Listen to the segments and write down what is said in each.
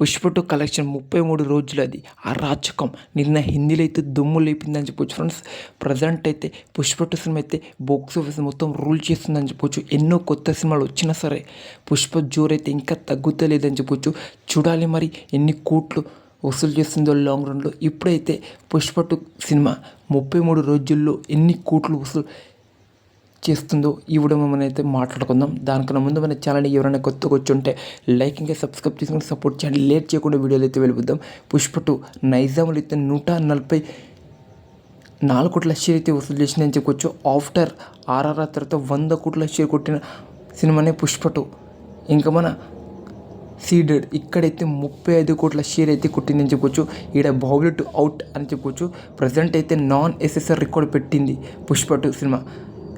Pushpa two collection ముప్పై మూడు రోజులు అది అరాచకం నిన్న హిందీలో అయితే దుమ్ము లేపిందని చెప్పొచ్చు ఫ్రెండ్స్. ప్రజెంట్ అయితే పుష్ప టూ సినిమా అయితే బాక్స్ ఆఫీస్ మొత్తం రూల్ చేస్తుందని చెప్పొచ్చు. ఎన్నో కొత్త సినిమాలు వచ్చినా సరే పుష్ప జోరు అయితే ఇంకా తగ్గుతలేదని చెప్పొచ్చు. చూడాలి మరి ఎన్ని కోట్లు వసూలు చేస్తుందో లాంగ్ రన్లో ఇప్పుడైతే పుష్ప టూ సినిమా ముప్పై మూడు రోజుల్లో ఎన్ని కోట్లు వసూలు చేస్తుందో ఈ వీడియో మనం అయితే మాట్లాడుకుందాం. దానికన్నా ముందు మన ఛానల్ ఎవరైనా కొత్తగా వచ్చి ఉంటే లైక్ ఇంకా సబ్స్క్రైబ్ చేసుకుని సపోర్ట్ చేయండి. లేట్ చేయకుండా వీడియోలు అయితే వెళ్ళిపోద్దాం పుష్ప టూ నైజాములు అయితే నూట నలభై నాలుగు కోట్ల షేర్ అయితే వసూలు చేసిందని చెప్పుకోవచ్చు. ఆఫ్టర్ ఆర్ఆర్ఆర్ తర్వాత వంద కోట్ల షేర్ కొట్టిన సినిమానే పుష్ప టూ ఇంకా మన సీడెడ్ ఇక్కడైతే ముప్పై ఐదు కోట్ల షేర్ అయితే కొట్టిందని చెప్పొచ్చు ఈడ బాహుబలి టు అవుట్ అని చెప్పొచ్చు ప్రజెంట్ అయితే నాన్ ఎస్ఎస్ఆర్ రికార్డ్ పెట్టింది పుష్ప టూ సినిమా.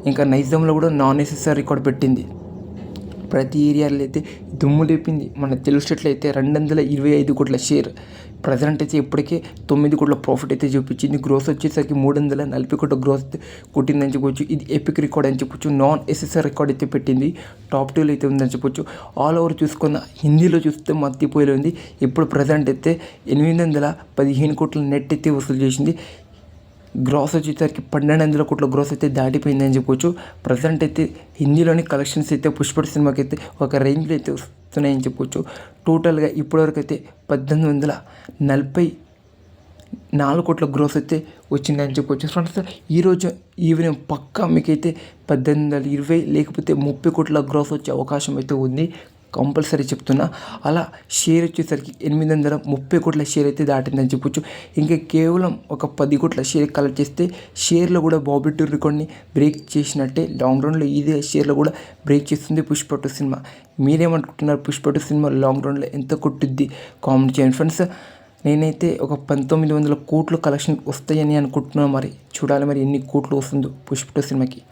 ఇంకా నైజాంలో కూడా నాన్ ఎస్ఎస్ఆర్ రికార్డ్ పెట్టింది. ప్రతి ఏరియాలో అయితే దుమ్ము లేపింది. మన తెలుగు స్టేట్లో అయితే రెండు వందల ఇరవై ఐదు కోట్ల షేర్ ప్రజెంట్ అయితే ఇప్పటికే తొమ్మిది కోట్ల ప్రాఫిట్ అయితే చూపించింది. గ్రోత్ వచ్చేసరికి మూడు వందల నలభై కోట్ల గ్రోత్ కొట్టిందని చెప్పొచ్చు. ఇది ఎపిక్ రికార్డ్ అని చెప్పొచ్చు. నాన్ ఎస్ఎస్ఆర్ రికార్డ్ అయితే పెట్టింది. టాప్ టూలో అయితే ఉందని చెప్పొచ్చు. ఆల్ ఓవర్ చూసుకున్న హిందీలో చూస్తే మత్తిపోయిలో ఉంది ఇప్పుడు ప్రజెంట్ అయితే ఎనిమిది వందల పదిహేను కోట్ల నెట్ అయితే వసూలు చేసింది. గ్రాస్ వచ్చేసరికి పన్నెండు వందల కోట్ల గ్రాస్ అయితే దాటిపోయిందని చెప్పుకోవచ్చు ప్రజెంట్ అయితే హిందీలోని కలెక్షన్స్ అయితే పుష్పటి సినిమాకి అయితే ఒక రేంజ్లో అయితే వస్తున్నాయని చెప్పుకోవచ్చు టోటల్గా ఇప్పటివరకు అయితే పద్దెనిమిది వందల నలభై నాలుగు కోట్ల గ్రోస్ అయితే వచ్చిందని చెప్పుకోవచ్చు ఫ్రెండ్స్ ఈరోజు ఈవినింగ్ పక్కా మీకైతే పద్దెనిమిది వందల ఇరవై లేకపోతే ముప్పై కోట్ల గ్రోస్ వచ్చే అవకాశం అయితే ఉంది. కంపల్సరీ చెప్తున్నా. అలా షేర్ వచ్చేసరికి ఎనిమిది వందల ముప్పై కోట్ల షేర్ అయితే దాటిందని చెప్పొచ్చు. ఇంకా కేవలం ఒక పది కోట్ల షేర్ కలెక్ట్ చేస్తే షేర్లో కూడా బాబీ టూర్ రికార్డ్ని బ్రేక్ చేసినట్టే లాంగ్ రన్లో ఇదే షేర్లో కూడా బ్రేక్ చేస్తుంది పుష్ప టూ సినిమా. మీరేమనుకుంటున్నారు పుష్ప టూ సినిమా లాంగ్ రన్లో ఎంత కొట్టుద్ది? కామెంట్ చేయండి ఫ్రెండ్స్. నేనైతే ఒక పంతొమ్మిది వందల కోట్లు కలెక్షన్ వస్తాయని అనుకుంటున్నాను మరి. చూడాలి మరి ఎన్ని కోట్లు వస్తుందో పుష్ప టూ సినిమాకి.